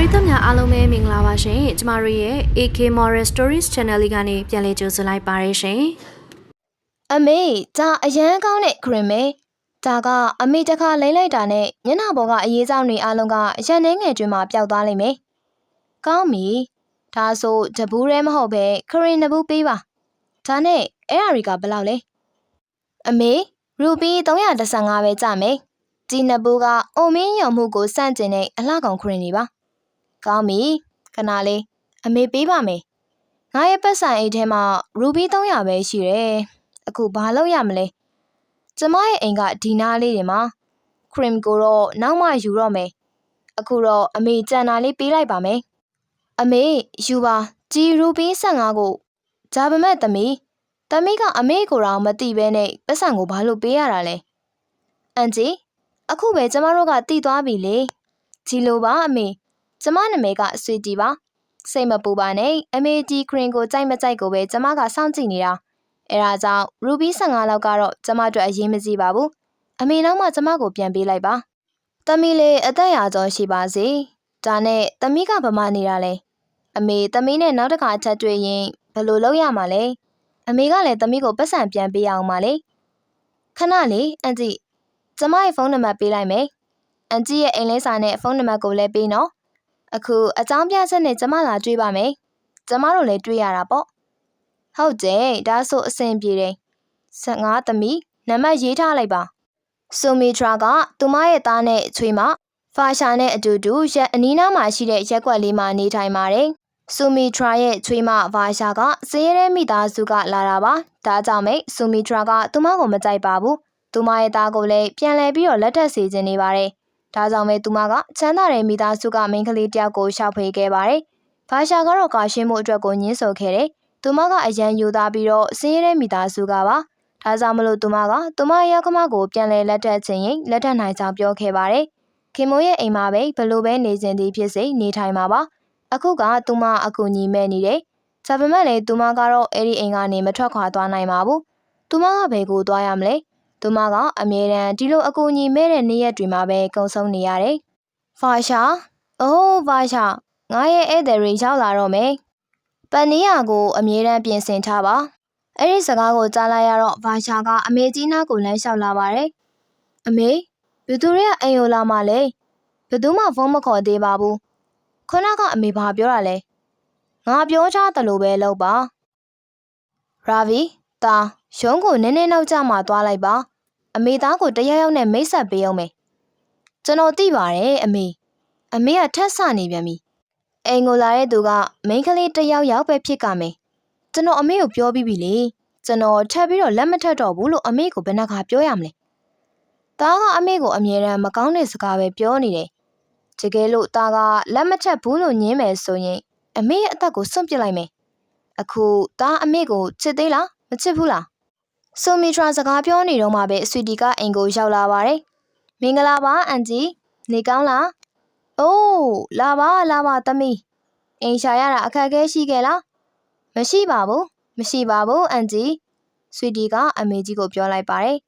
ရိသတ်များအားလုံးပဲမင်္ဂလာပါရှင်ကျမတို့ရဲ့ AK Moral Stories Channel လေးကနေပြန်လည်ကြိုဆိုလိုက်ပါရရှင်အမေဒါအရန်ကောင်းတဲ့ခရင်မေဒါကအမေတခါလိမ့်လိုက်တာနဲ့ညနာဘောကအရေးဆောင်တွေအားလုံးကရန်နှဲငယ်တွင်မှပျောက်သွားလိမ့်မယ်။ကောင်းပြီ။ဒါဆိုတဘူးရဲမဟုတ်ပဲခရင်နဘူးပေးပါ။ဒါနဲ့အဲ့အရီကဘယ်လောက်လဲ။အမေရူပီ315ပဲကြမယ်။ဒီနဘူးကအိုမင်းရုံမှုကိုစန့်ကျင်တဲ့အလှကောင်ခရင်နေပါ။ ကောင်းပြီ။ခဏလေးအမေပေးပါမယ်။ငါရဲ့ပတ်စံအိတ်ထဲမှာရူပီ300ပဲရှိတယ်။အခုဘာလုပ်ရမလဲကျမရဲ့အိမ်ကဒီနားလေးတွေမှာခရင်ကိုတော့နောက်မှယူတော့မယ်အခုတော့အမေကြံတာလေးပေးလိုက်ပါမယ်အမေယူပါဂျီရူပီ15ကိုဂျာပမဲ့သမီးသမီးကအမေကိုတော့မတိပဲနဲ့ပတ်စံကိုဘာလို့ပေးရတာလဲအန်ဂျီအခုပဲကျမတို့ကတည်သွားပြီလေဂျီလိုပါအမေ ကျမနာမည်ကဆွေတီပါစိတ်မပူပါနဲ့အမေဒီခရင်ကိုကြိုက်မကြိုက်ကိုပဲကျမကစောင့်ကြည့်နေတာအဲဒါကြောင့်ရူဘီ15လောက်ကတော့ကျမတို့အရေးမကြီးပါဘူးအမေနောက်မှကျမကိုပြန်ပေးလိုက်ပါတမီလေးအသက်ရာကျော်ရှိပါစေဒါနဲ့တမီကဗမာနေတာလဲအမေတမီနဲ့နောက်တစ်ခါချက်တွေ့ရင်ဘယ်လိုလုပ်ရမှာလဲအမေကလည်းတမီကိုပတ်စံပြန်ပေးအောင်ပါလေခဏလေးအန်တီကျမရဲ့ဖုန်းနံပါတ်ပေးလိုက်မယ်အန်တီရဲ့အိမ်လဲစာနဲ့ဖုန်းနံပါတ်ကိုလည်းပေးနော် အခုအကြောင်းပြချက်နဲ့ကျမလာတွေ့ပါမယ်ကျမတို့လည်းတွေ့ရတာပေါ့ဟုတ်တယ်ဒါဆိုအဆင်ပြေတယ်15သမီးနံပါတ်ရေးထားလိုက်ပါဆူမီထရာကသူမရဲ့သားနဲ့ချွေးမဖာရှာနဲ့အတူတူရက်အနီးနားမှာရှိတဲ့ရက်ကွက်လေးမှာနေထိုင်ပါတယ်ဆူမီထရာရဲ့ချွေးမဖာရှာကစင်းရဲတဲ့မိသားစုကလာတာပါဒါကြောင့်မိတ်ဆူမီထရာကသူမကိုမကြိုက်ပါဘူးသူမရဲ့သားကိုလည်းပြန်လဲပြီးတော့လက်ထပ်စီခြင်းနေပါတယ် ဒါကြောင့်ပဲသူမကချမ်းသာတဲ့မိသားစုကမိန်းကလေးတယောက်ကိုရှာဖွေခဲ့ပါတယ်ဖာရှာကတော့ကာရှင်းမှုအတွက်ကိုညှင်းဆိုခဲ့တယ်သူမကအရန်ယူသားပြီးတော့စင်းရဲတဲ့မိသားစုကပါဒါကြောင့်မလို့သူမကသူမရဲ့ယောက်ကမကိုပြန်လဲလက်ထပ်ခြင်းရင်လက်ထပ်နိုင်ကြောင်းပြောခဲ့ပါတယ်ခင်မိုးရဲ့အိမ်မှာပဲဘလို့ပဲနေစဉ်သည်ဖြစ်စေနေထိုင်မှာပါအခုကသူမအကူညီမဲ့နေတယ်ဒါပေမဲ့လည်းသူမကတော့အဲ့ဒီအိမ်ကနေမထွက်ခွာသွားနိုင်ပါဘူးသူမကဘယ်ကိုသွားရမလဲ သူမကအမြဲတမ်းဒီလိုအကူညီမဲ့တဲ့နေ့ရက်တွေမှာပဲကုံဆုံးနေရတယ်ဖာရှာအိုးဖာရှာငါရဲ့ဧည့်သည်တွေရောက်လာတော့မယ်ပန်နီယာကိုအမြဲတမ်းပြင်ဆင်ထားပါအဲ့ဒီစကားကိုကြားလိုက်ရတော့ဘာရှာကအမေကြီးနားကိုလမ်းလျှောက်လာပါတယ်အမေဘယ်သူတွေကအိမ်ကိုလာမှလဲဘယ်သူမှဖုန်းမခေါ်သေးပါဘူးခုနကအမေဘာပြောတာလဲငါပြောချတယ်လို့ပဲလုပ်ပါရာဗီတာရုံးကိုနည်းနည်းနောက်ကျမှသွားလိုက်ပါ အမေသားကိုတယောက်ယောက်နဲ့မိတ်ဆက်ပေးအောင်မယ်ကျွန်တော်သိပါတယ်အမေအမေကထက်ဆနေပြန်ပြီအိမ်ကိုလာတဲ့သူကမိန်းကလေးတစ်ယောက်ယောက်ပဲဖြစ်ကမယ်။ကျွန်တော်အမေကိုပြောပြီးပြီလေ။ကျွန်တော်ထပ်ပြီးတော့လက်မထက်တော့ဘူးလို့အမေကိုဘယ်နှခါပြောရမလဲ။သားကအမေကိုအမြဲတမ်းမကောင်းတဲ့စကားပဲပြောနေတယ်။တကယ်လို့သားကလက်မထက်ဘူးလို့ညင်းမယ်ဆိုရင်အမေရဲ့အသက်ကိုစွန့်ပစ်လိုက်မယ်။အခုသားအမေကိုချစ်သေးလားမချစ်ဘူးလား။ ဆိုမီထရာစကားပြောနေတော့မှပဲဆွီတီကအိမ်ကိုရောက်လာပါတယ်။မင်္ဂလာပါအန်ဂျီနေကောင်းလား။အိုးလာပါလာပါသမီးအိမ်ရှာရတာအခက်အခဲရှိခဲ့လားမရှိပါဘူးမရှိပါဘူးအန်ဂျီဆွီတီကအမေကြီးကိုပြောလိုက်ပါတယ်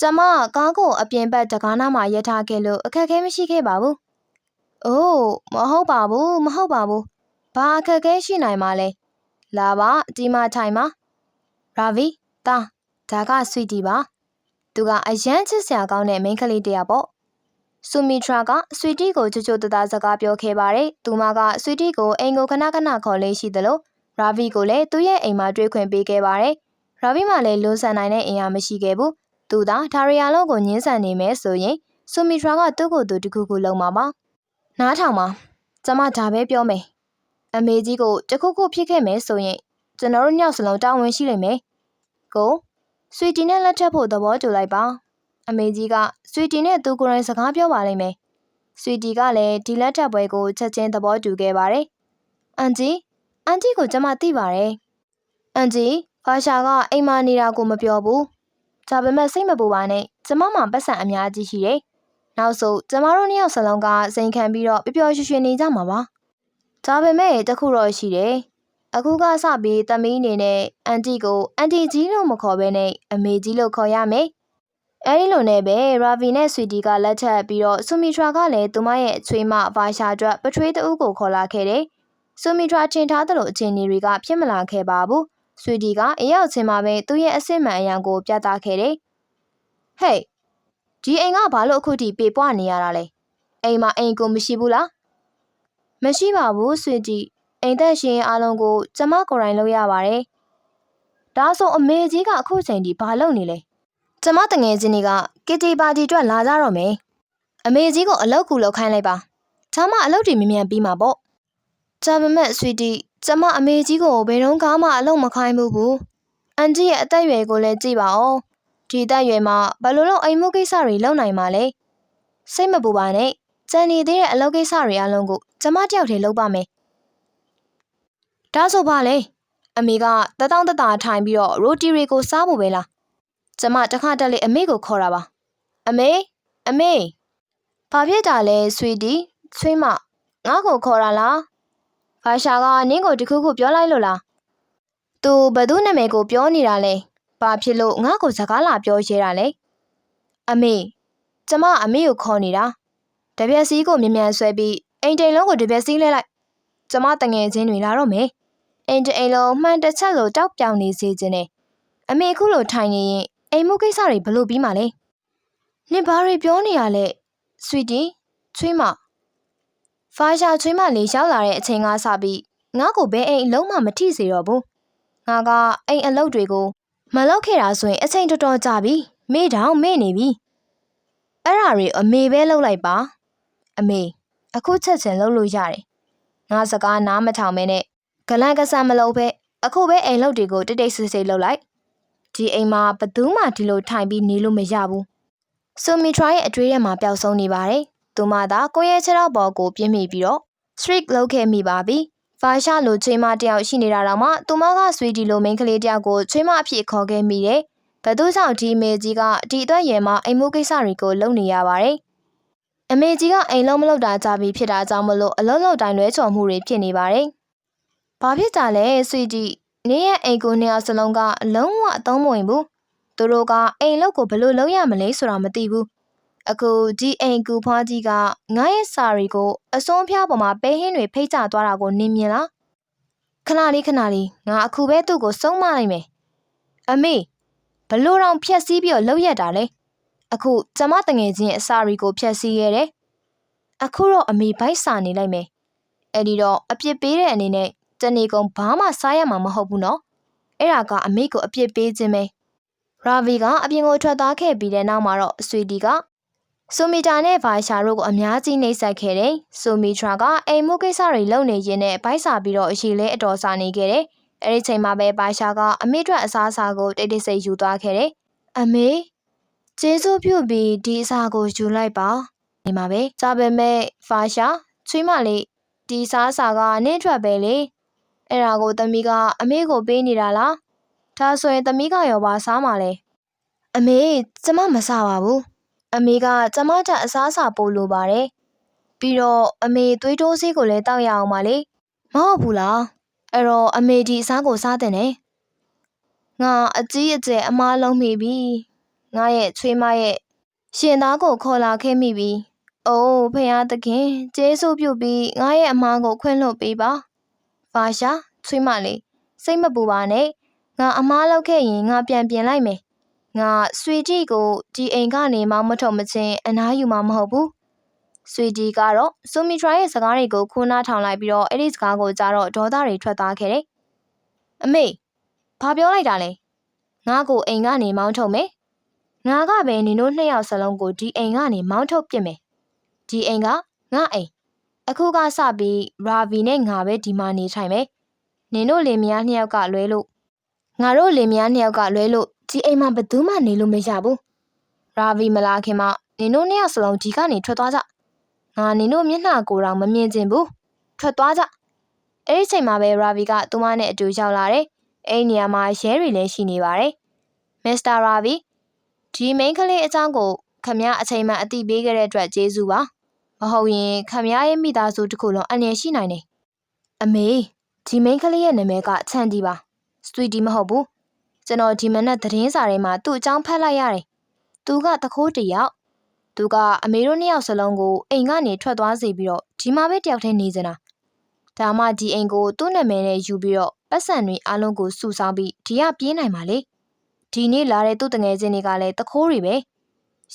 ကျမကားကိုအပြင်ဘက်တကားနားမှာရပ်ထားခဲ့လို့အခက်အခဲမရှိခဲ့ပါဘူးအိုးမဟုတ်ပါဘူးမဟုတ်ပါဘူးဘာအခက်အခဲရှိနိုင်မှာလဲလာပါဒီမှာထိုင်ပါရာဗီ တာဒါကဆွီတီပါသူကအရန်ချစ်စရာကောင်းတဲ့မိန်းကလေးတစ်ယောက်ပေါ့ဆူမီထရာကဆွီတီကိုချွတ်ချွတ်တသားစကားပြောခဲ့ပါတယ်။သူမကဆွီတီကိုအိမ်ကိုခဏခဏခေါ်လေးရှိသလိုရာဗီကိုလည်းသူ့ရဲ့အိမ်မှာတွေ့ခွင့်ပေးခဲ့ပါတယ်။ရာဗီမှလည်းလွန်ဆန်နိုင်တဲ့အင်အားမရှိခဲ့ဘူး။သူသာဒါရီယာလုံးကိုညှင်းဆန်နေမယ်ဆိုရင်ဆူမီထရာကသူ့ကိုယ်သူတစ်ခုခုလုံးမှာပါ။နားထောင်ပါ။ကျမဒါပဲပြောမယ်။အမေကြီးကိုတစ်ခုခုဖြစ်ခဲ့မယ်ဆိုရင်ကျွန်တော်တို့ညောက်စလုံးတာဝန်ရှိလိမ့်မယ်။ ကိုဆွီတီနဲ့လက်ထပ်ဖို့သဘောတူလိုက်ပါ။အမေကြီးကဆွီတီနဲ့သူကိုယ်တိုင်စကားပြောပါလိမ့်မယ်။ဆွီတီကလည်းဒီလက်ထပ်ပွဲကိုချက်ချင်းသဘောတူခဲ့ပါတယ်။အန်ဂျီအန်ဂျီကိုကျွန်မသိပါတယ်။အန်ဂျီဖာရှာကအိမ်မာနေတာကိုမပြောဘူး။ဒါပေမဲ့စိတ်မပူပါနဲ့။ကျွန်မမှပတ်စံအများကြီးရှိတယ်။နောက်ဆိုကျွန်မတို့နှစ်ယောက်စလုံးကစိန်ခံပြီးတော့ပျော်ပျော်ရွှင်ရွှင်နေကြမှာပါ။ဒါပေမဲ့တခုတော့ရှိတယ်။ အခုကစပြီးသမီးအနေနဲ့အန်တီကိုအန်တီကြီးလို့မခေါ်ဘဲနဲ့အမေကြီးလို့ခေါ်ရမယ်။အဲဒီလိုနဲ့ပဲရာဗီနဲ့ဆွီတီကလက်ထပ်ပြီးတော့ဆူမီထရာကလည်းသူမရဲ့အချွေးမဘာရှာအတွက်ပထွေးတအုပ်ကိုခေါ်လာခဲ့တယ်။ဆူမီထရာထင်ထားသလိုအခြေအနေတွေကဖြစ်မလာခဲ့ပါဘူး။ဆွီတီကအရောက်ချင်းမှာပဲသူ့ရဲ့အစစ်မှန်အရာကိုပြသခဲ့တယ်။ဟေးဒီအိမ်ကဘာလို့အခုထိပေပွားနေရတာလဲ။အိမ်မှာအိမ်ကိုမရှိဘူးလား။မရှိပါဘူးဆွီတီ အိမ်သက်ရှင်အားလုံးကိုကျမကိုယ်တိုင်လုပ်ရပါတယ်။ဒါဆိုအမေကြီးကအခုချိန်ထိဘာလုပ်နေလဲ။ကျမတငယ်ချင်းတွေကကစ်တီပါတီအတွက်လာကြတော့မယ်။အမေကြီးကိုအလောက်ကူလောက်ခိုင်းလိုက်ပါ။ဒါမှအလောက်တွေမြ мян ပြီးမှာပေါ့။ဒါပေမဲ့ဆွီတီကျမအမေကြီးကိုဘယ်တော့မှအလောက်မခိုင်းဘူးဘူး။အန်တီရဲ့အသက်အရွယ်ကိုလည်းကြည့်ပါဦး။ဒီအသက်အရွယ်မှာဘယ်လိုလုပ်အိမ်မှုကိစ္စတွေလုပ်နိုင်မှာလဲ။စိတ်မပူပါနဲ့။ကြံနေသေးတဲ့အလုပ်ကိစ္စတွေအလုံးကိုကျမတယောက်တည်းလုပ်ပါမယ်။ ဒါဆိုပါလေ။အမေကတတောင်းတတာထိုင်ပြီးတော့ရိုတီတွေကိုစားဖို့ပဲလား။ကျမတစ်ခါတက်လေအမေကိုခေါ်တာပါ။အမေအမေဘာဖြစ်တာလဲဆွီတီဆွေးမငါ့ကိုခေါ်တာလား။ဘာရှာကနင်းကိုတခုခုပြောလိုက်လို့လား။ तू ဘသူနာမည်ကိုပြောနေတာလဲ။ဘာဖြစ်လို့ငါ့ကိုစကားလာပြောရဲတာလဲ။အမေကျမအမေကိုခေါ်နေတာ။တပြက်စီးကိုမြ мян ဆွဲပြီးအိမ်တိန်လုံးကိုတပြက်စီးလဲလိုက်။ကျမတငယ်ချင်းတွေလာတော့မယ်။ အိမ်တအိမ်လုံးမှန်တစ်ချက်လိုတောက်ပြောင်နေစေခြင်းနဲ့အမေခုလိုထိုင်နေရင်အိမ်မှုကိစ္စတွေဘလို့ပြီးမှလဲ။နင်ဘာတွေပြောနေရလဲ။ဆွီတီချွေးမဖာရှာချွေးမလေးရောက်လာတဲ့အချိန်ကစပြီးငါ့ကိုဘဲအိမ်အလုံးမှမထိစေတော့ဘူး။ငါကအိမ်အလုပ်တွေကိုမလုပ်ခဲ့တာဆိုရင်အချိန်တော်တော်ကြာပြီ။မေ့တောင်မေ့နေပြီ။အဲ့ဒါတွေအမေပဲလုပ်လိုက်ပါ။အမေအခုချက်ချင်းလုပ်လို့ရတယ်။ငါစကားနားမထောင်မဲနဲ့ ဂလန်ကဆန်မလုပ်ပဲအခုပဲအိမ်လုပ်တွေကိုတိတ်တိတ်ဆိတ်ဆိတ်လုပ်လိုက်။ဒီအိမ်မှာဘသူမှဒီလိုထိုင်ပြီးနေလို့မရဘူး။ဆူမီထရာရဲ့အတွေးထဲမှာပျောက်ဆုံးနေပါတယ်။သူမသာကိုယ့်ရဲ့ခြေထောက်ပေါ်ကိုပြင်းမိပြီးတော့ streak လုပ်ခဲ့မိပါပြီ။ဖာရှာလိုချွေးမတယောက်ရှိနေတာတော့မှသူမကဆွေဒီလိုမိန်းကလေးတယောက်ကိုချွေးမအဖြစ်ခေါ်ခဲ့မိတယ်။ဘသူကြောင့်ဒီမေကြီးကဒီအတွက်ရယ်မှာအိမ်မှုကိစ္စတွေကိုလုပ်နေရပါတယ်။အမေကြီးကအိမ်လုံးမလုပ်တာကြပြီဖြစ်တာကြောင့်မလို့အလုံးလုံးတိုင်းလွဲချော်မှုတွေဖြစ်နေပါတယ်။ ဘာဖြစ်ကြလဲဆွေကြီးနေရဲ့အိမ်ကိုနှစ်ယောက်စလုံးကအလုံးဝအသုံးမဝင်ဘူး။သူတို့ကအိမ်လုပ်ကိုဘယ်လိုလုပ်ရမလဲဆိုတာမသိဘူး။အခုဒီအိမ်ကူဖွားကြီးကငါရဲ့စာရီကိုအစွန်းဖျားပေါ်မှာပဲဟင်းတွေဖိတ်ချသွားတာကိုနင်မြင်လားခဏလေးခဏလေးငါအခုပဲသူ့ကိုစုံမလိုက်မယ်အမေဘလို့တော့ဖြက်စီးပြီးတော့လှုပ်ရက်တာလဲအခုကျမတငယ်ချင်းအစာရီကိုဖြက်စီးရဲတယ်အခုတော့အမေဘိုက်စာနေလိုက်မယ်အဲ့ဒီတော့အပြစ်ပေးတဲ့အနေနဲ့ တနေကုန်ဘာမှစားရမှာမဟုတ်ဘူးနော်အဲ့ဒါကအမေကိုအပြစ်ပေးခြင်းပဲရာဗီကအပြင်ကိုထွက်သွားခဲ့ပြီးတဲ့နောက်မှာတော့ဆွေဒီကဆိုမီတာနဲ့ဗိုင်ရှာတို့ကိုအများကြီးနှိပ်စက်ခဲ့တယ်။ဆိုမီထရာကအိမ်မှုကိစ္စတွေလုပ်နေရင်းနဲ့ဗိုက်စာပြီးတော့အရှိလဲအတော်စာနေခဲ့တယ်။အဲဒီချိန်မှာပဲဗိုင်ရှာကအမေအတွက်အစားအစာကိုတိတ်တိတ်ဆိတ်ယူသွားခဲ့တယ်။အမေကျေးဇူးပြုပြီးဒီအစာကိုယူလိုက်ပါ။နေမှာပဲ။ဒါပေမဲ့ဗိုင်ရှာချွေးမလေးဒီစားစာကနင့်အတွက်ပဲလေ။ အဲ့ဒါကိုသမီးကအမေကိုပေးနေတာလား။ဒါဆိုရင်သမီးကရောပါစားမှာလဲ။အမေကျမမစားပါဘူး။အမေကကျမတက်အစားအစာပို့လိုပါတယ်။ပြီးတော့အမေသွေးတိုးဆေးကိုလည်းတောက်ရအောင်ပါလေ။မဟုတ်ဘူးလား။အဲ့တော့အမေဒီအစားကိုစားတဲ့နဲ့။ငါအကြီးအကျယ်အမားလုံးမိပြီ။ငါရဲ့ချွေးမရဲ့ရှင်သားကိုခေါ်လာခဲ့မိပြီ။အိုးဖေဟာသခင်ကျေးဇူးပြုပြီးငါရဲ့အမားကိုခွင့်လွှတ်ပေးပါ။ ဖာရှာချွေးမလေးစိတ်မပူပါနဲ့။ငါအမားလောက်ခဲ့ရင်ငါပြန်ပြင်လိုက်မယ်။ငါဆွေတီကိုဒီအိမ်ကနေမှမထုတ်မချင်းအနားယူမှာမဟုတ်ဘူးဆွေတီကတော့ဆူမီထရာရဲ့စကားတွေကိုခိုးနားထောင်လိုက်ပြီးတော့အဲ့ဒီစကားကိုကြားတော့ဒေါသတွေထွက်သွားခဲ့တယ်အမေဘာပြောလိုက်တာလဲငါကိုအိမ်ကနေမောင်းထုတ်မယ်ငါကပဲနင်တို့နှစ်ယောက်စလုံးကိုဒီအိမ်ကနေမောင်းထုတ်ပစ်မယ်ဒီအိမ်ကငါအိမ် အခုကစပြီးရာဗီနဲ့ငါပဲဒီမှာနေထိုင်မယ်နင်တို့လင်မယားနှစ်ယောက်ကလွဲလို့ငါတို့လင်မယားနှစ်ယောက်ကလွဲလို့ဒီအိမ်မှာဘယ်သူမှနေလို့မရဘူးရာဗီမလာခင်မှာနင်တို့နှစ်ယောက်စလုံးဒီကနေထွက်သွားကြငါနင်တို့မျက်နှာကိုယ်တော့မမြင်ချင်ဘူးထွက်သွားကြအဲ့ဒီချိန်မှာပဲရာဗီကသူမနဲ့အတူရောက်လာတယ်အဲ့ဒီနေရာမှာရဲတွေလည်းရှိနေပါတယ်မစ္စတာရာဗီဒီမိန်းကလေးအကြောင်းကိုခမရအချိန်မှအတိပေးခဲ့တဲ့အတွက်ကျေးဇူးပါ မဟုတ်ရင်ခမရရဲ့မိသားစုတစ်ခုလုံးအန္တရာယ်ရှိနိုင်တယ်အမေဒီမိန်းကလေးရဲ့နာမည်ကချန်တီပါစတူဒီမဟုတ်ဘူးကျွန်တော်ဒီမနက်သတင်းစာထဲမှာသူ့အကြောင်းဖတ်လိုက်ရတယ်။သူကတခိုးတစ်ယောက်သူကအမေတို့နှစ်ယောက်စလုံးကိုအိမ်ကနေထွက်သွားစေပြီးတော့ဒီမှာပဲတယောက်တည်းနေစင်တာဒါမှဒီအိမ်ကိုသူ့နာမည်နဲ့ယူပြီးတော့ပတ်စံတွေအားလုံးကိုစုဆောင်းပြီးဒီကပြေးနိုင်ပါလေဒီနေ့လာတဲ့သူ့တငယ်ချင်းတွေကလည်းတခိုးတွေပဲ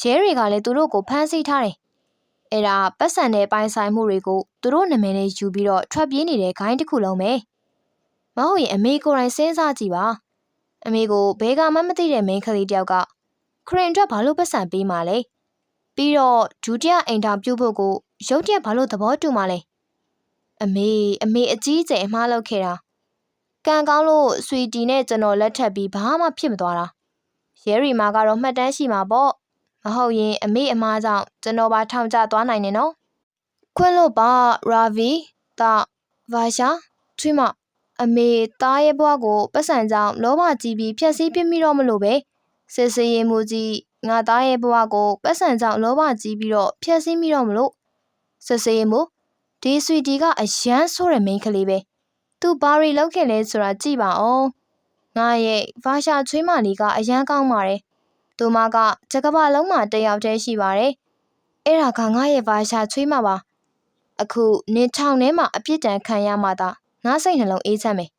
ရဲတွေကလည်းသူတို့ကိုဖမ်းဆီးထားတယ် အဲ့ဒါပတ်စံတဲ့ပိုင်ဆိုင်မှုတွေကိုသူတို့နာမည်နဲ့ယူပြီးတော့ထွက်ပြေးနေတဲ့ဂိုင်းတစ်ခုလုံးပဲမဟုတ်ရင်အမေကိုယ်တိုင်စဉ်းစားကြည့်ပါအမေကိုဘဲကမှမသိတဲ့မိန်းကလေးတယောက်ကခရင်အတွက်ဘာလို့ပတ်စံပေးမှလဲပြီးတော့ဒုတိယအိမ်ထောင်ပြုတ်ဖို့ကိုရုတ်တရက်ဘာလို့သဘောတူမှလဲအမေအမေအကြီးကျယ်အမှားလုပ်ခဲ့တာကံကောင်းလို့ဆွီတီနဲ့ကျွန်တော်လက်ထပ်ပြီးဘာမှဖြစ်မသွားတာရဲရီမာကတော့မှတ်တမ်းရှိမှာပေါ့ မဟုတ်ရင်အမေအမားကြောင့်ကျွန်တော်ပါထောင်ကျသွားနိုင်နေနော်ခွင့်လို့ပါရာဗီတာဗာရှာထွေးမအမေသားရဲ့ဘွားကိုပတ်စံကြောင့်လောဘကြီးပြီးဖြက်စီးပြစ်မိတော့မလို့ပဲစစ်စရင်မူကြီးငါသားရဲ့ဘွားကိုပတ်စံကြောင့်လောဘကြီးပြီးတော့ဖြက်စီးမိတော့မလို့စစ်စရင်မူဒီဆွီတီကအရန်ဆိုးတဲ့မိန်းကလေးပဲသူဘာရီလောက်ခဲ့လဲဆိုတာကြည့်ပါအောင်ငါရဲ့ဗာရှာချွေးမလေးကအရန်ကောင်းပါတယ် သူမကတကဘာလုံးမှာတစ်ယောက်တည်းရှိပါတယ်အဲ့ဒါကငါရဲ့ဗာရှာချွေးမပါအခုနေချောင်းထဲမှာအပြစ်ဒဏ်ခံရမှသာငါစိတ်နှလုံးအေးချမ်းမယ်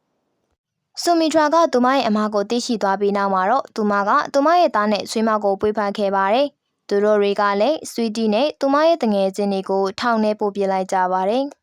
။ဆူမီထရာကသူမရဲ့အမားကိုသိရှိသွားပြီးနောက်မှာတော့သူမကသူမရဲ့သားနဲ့ဆွေးမကိုပွေးဖန်ခဲ့ပါတယ်။သူတို့တွေကလည်းဆွီတီနဲ့သူမရဲ့တငယ်ချင်းတွေကိုထောင်ထဲပို့ပြလိုက်ကြပါတယ်။